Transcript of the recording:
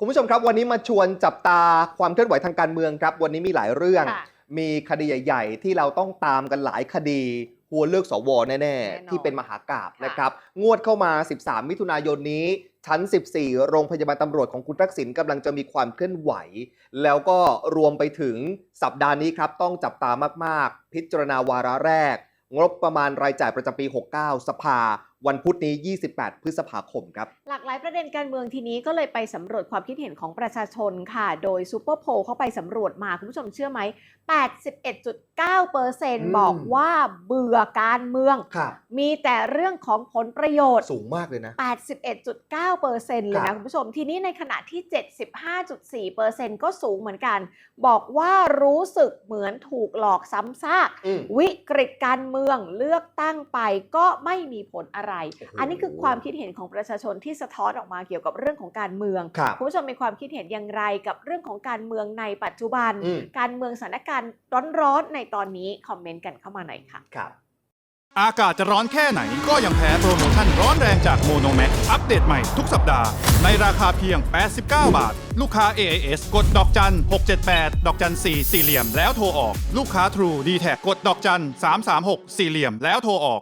คุณผู้ชมครับวันนี้มาชวนจับตาความเคลื่อนไหวทางการเมืองครับ วันนี้มีหลายเรื่องค่ะมีคดีใหญ่ๆ ที่เราต้องตามกันหลายคดีหัวเลือกสวแน่แน่นอนๆที่เป็นมหากราบค่ะนะครับ งวดเข้ามา 13 มิถุนายนนี้ ชั้น 14 โรงพยาบาลตำรวจของคุณทักษิณกำลังจะมีความเคลื่อนไหว แล้วก็รวมไปถึงสัปดาห์นี้ครับ ต้องจับตามากๆ พิจารณาวาระแรก งบประมาณรายจ่ายประจำปี 69 สภา วันพุธนี้ 28 พฤษภาคมครับ หลากหลายประเด็นการเมืองทีนี้ก็เลยไปสำรวจความคิดเห็นของประชาชนค่ะ โดยซูเปอร์โพลเข้าไปสำรวจมา คุณผู้ชมเชื่อไหม 81.9%บอกว่าเบื่อการเมืองครับมีแต่เรื่องของผลประโยชน์ สูงมากเลยนะ 81.9%เลยครันะบคุณผู้ชม ทีนี้ในขณะที่ 75.4%ก็สูงเหมือนกัน บอกว่ารู้สึกเหมือนถูกหลอกซ้ำซากอืมวิกฤตการเมืองเลือกตั้งไปก็ไม่มีผลอะไรโอ้โหอันนี้คือความคิดเห็นของประชาชนที่สะท้อนออกมาเกี่ยวกับเรื่องของการเมืองครับคุณผู้ชมมีความคิดเห็นอย่างไรกับเรื่องของการเมืองในปัจจุบันอืมการเมืองสถานการณ์ร้อนๆในตอนนี้คอมเมนต์กันเข้ามาหน่อยค่ะครับอากาศจะร้อนแค่ไหนก็ยังแพ้โปรโมชั่นร้อนแรงจากโมโนแม็กอัปเดตใหม่ทุกสัปดาห์ ในราคาเพียง 89 บาท ลูกค้า AIS กดดอกจัน 678 ดอกจัน 4 สี่เหลี่ยมแล้วโทรออก ลูกค้า True d t แทกดดอกจัน 336 สี่เหลี่ยมแล้วโทรออก